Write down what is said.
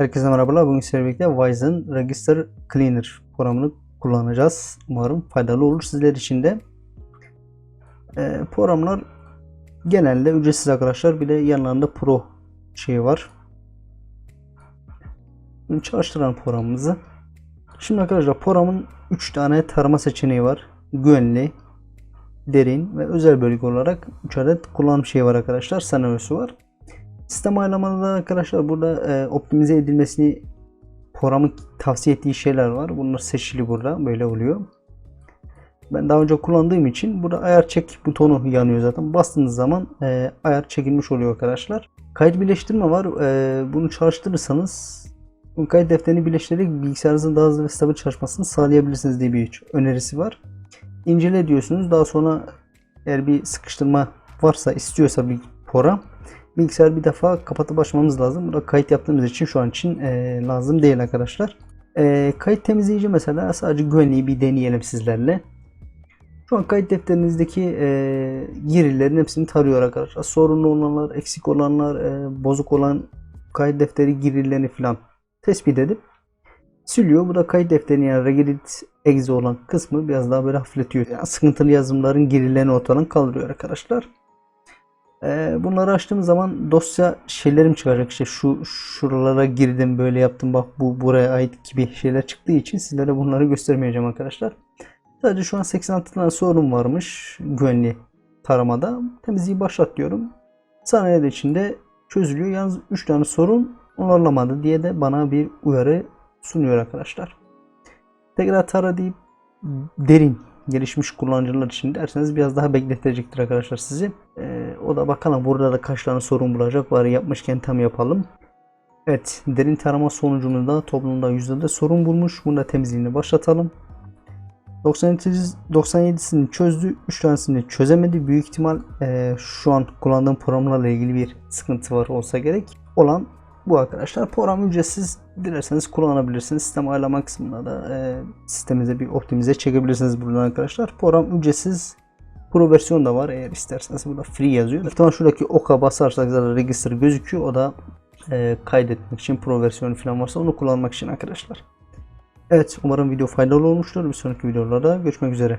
Herkese merhabalar. Bugün sizlerle birlikte Wise'ın Register Cleaner programını kullanacağız. Umarım faydalı olur sizler için de. Ee, programlar genelde ücretsiz arkadaşlar. Bir de yanlarında Pro şeyi var. Şimdi çalıştıran programımızı. Şimdi arkadaşlar programın 3 tane tarama seçeneği var. Güvenli, derin ve özel bölge olarak 3 adet kullanım şeyi var arkadaşlar. Senaryosu var. Sistem ayarlamalarda arkadaşlar burada e, optimize edilmesini programın tavsiye ettiği şeyler var. Bunlar seçili burada. Böyle oluyor. Ben daha önce kullandığım için burada ayar çek butonu yanıyor zaten. Bastığınız zaman e, ayar çekilmiş oluyor arkadaşlar. Kayıt birleştirme var. E, bunu çalıştırırsanız bu kayıt defterini birleştirerek bilgisayarınızın daha hızlı ve stabil çalışmasını sağlayabilirsiniz diye bir önerisi var. İncele diyorsunuz. Daha sonra eğer bir sıkıştırma varsa istiyorsa bir program bilgisayarı bir defa kapatıp açmamız lazım. Burada kayıt yaptığımız için şu an için e, lazım değil arkadaşlar. E, kayıt temizleyici mesela sadece güvenliği bir deneyelim sizlerle. Şu an kayıt defterinizdeki e, girilerin hepsini tarıyor arkadaşlar. Sorunlu olanlar, eksik olanlar, e, bozuk olan kayıt defteri girilerini falan tespit edip siliyor. Bu da kayıt defterinin yani regedit exe olan kısmı biraz daha böyle hafifletiyor. Yani sıkıntılı yazılımların girilerini ortadan kaldırıyor arkadaşlar. Bunları açtığım zaman dosya şeylerim çıkacak işte şu şuralara girdim böyle yaptım bak bu buraya ait gibi şeyler çıktığı için sizlere bunları göstermeyeceğim arkadaşlar. Sadece şu an 86 tane sorun varmış güvenli taramada. Temizliği başlat diyorum. Saniyeler içinde çözülüyor. Yalnız 3 tane sorun onarlamadı diye de bana bir uyarı sunuyor arkadaşlar. Tekrar tara deyip derin gelişmiş kullanıcılar için derseniz biraz daha bekletecektir arkadaşlar sizi. Ee, o da bakalım burada da kaç tane sorun bulacak. Bari yapmışken tam yapalım. Evet derin tarama sonucunda toplumda %de sorun bulmuş. Bunu da temizliğini başlatalım. 98, 97'sini çözdü. 3 tanesini çözemedi. Büyük ihtimal e, şu an kullandığım programlarla ilgili bir sıkıntı var olsa gerek. Olan bu arkadaşlar. Program ücretsiz. Dilerseniz kullanabilirsiniz. Sistem ayarlama kısmında da e, sisteminize bir optimize çekebilirsiniz buradan arkadaşlar. Program ücretsiz. Pro versiyon da var. Eğer isterseniz burada free yazıyor. Muhtemelen şuradaki oka basarsak zaten register gözüküyor. O da e, kaydetmek için pro versiyonu falan varsa onu kullanmak için arkadaşlar. Evet umarım video faydalı olmuştur. Bir sonraki videolarda görüşmek üzere.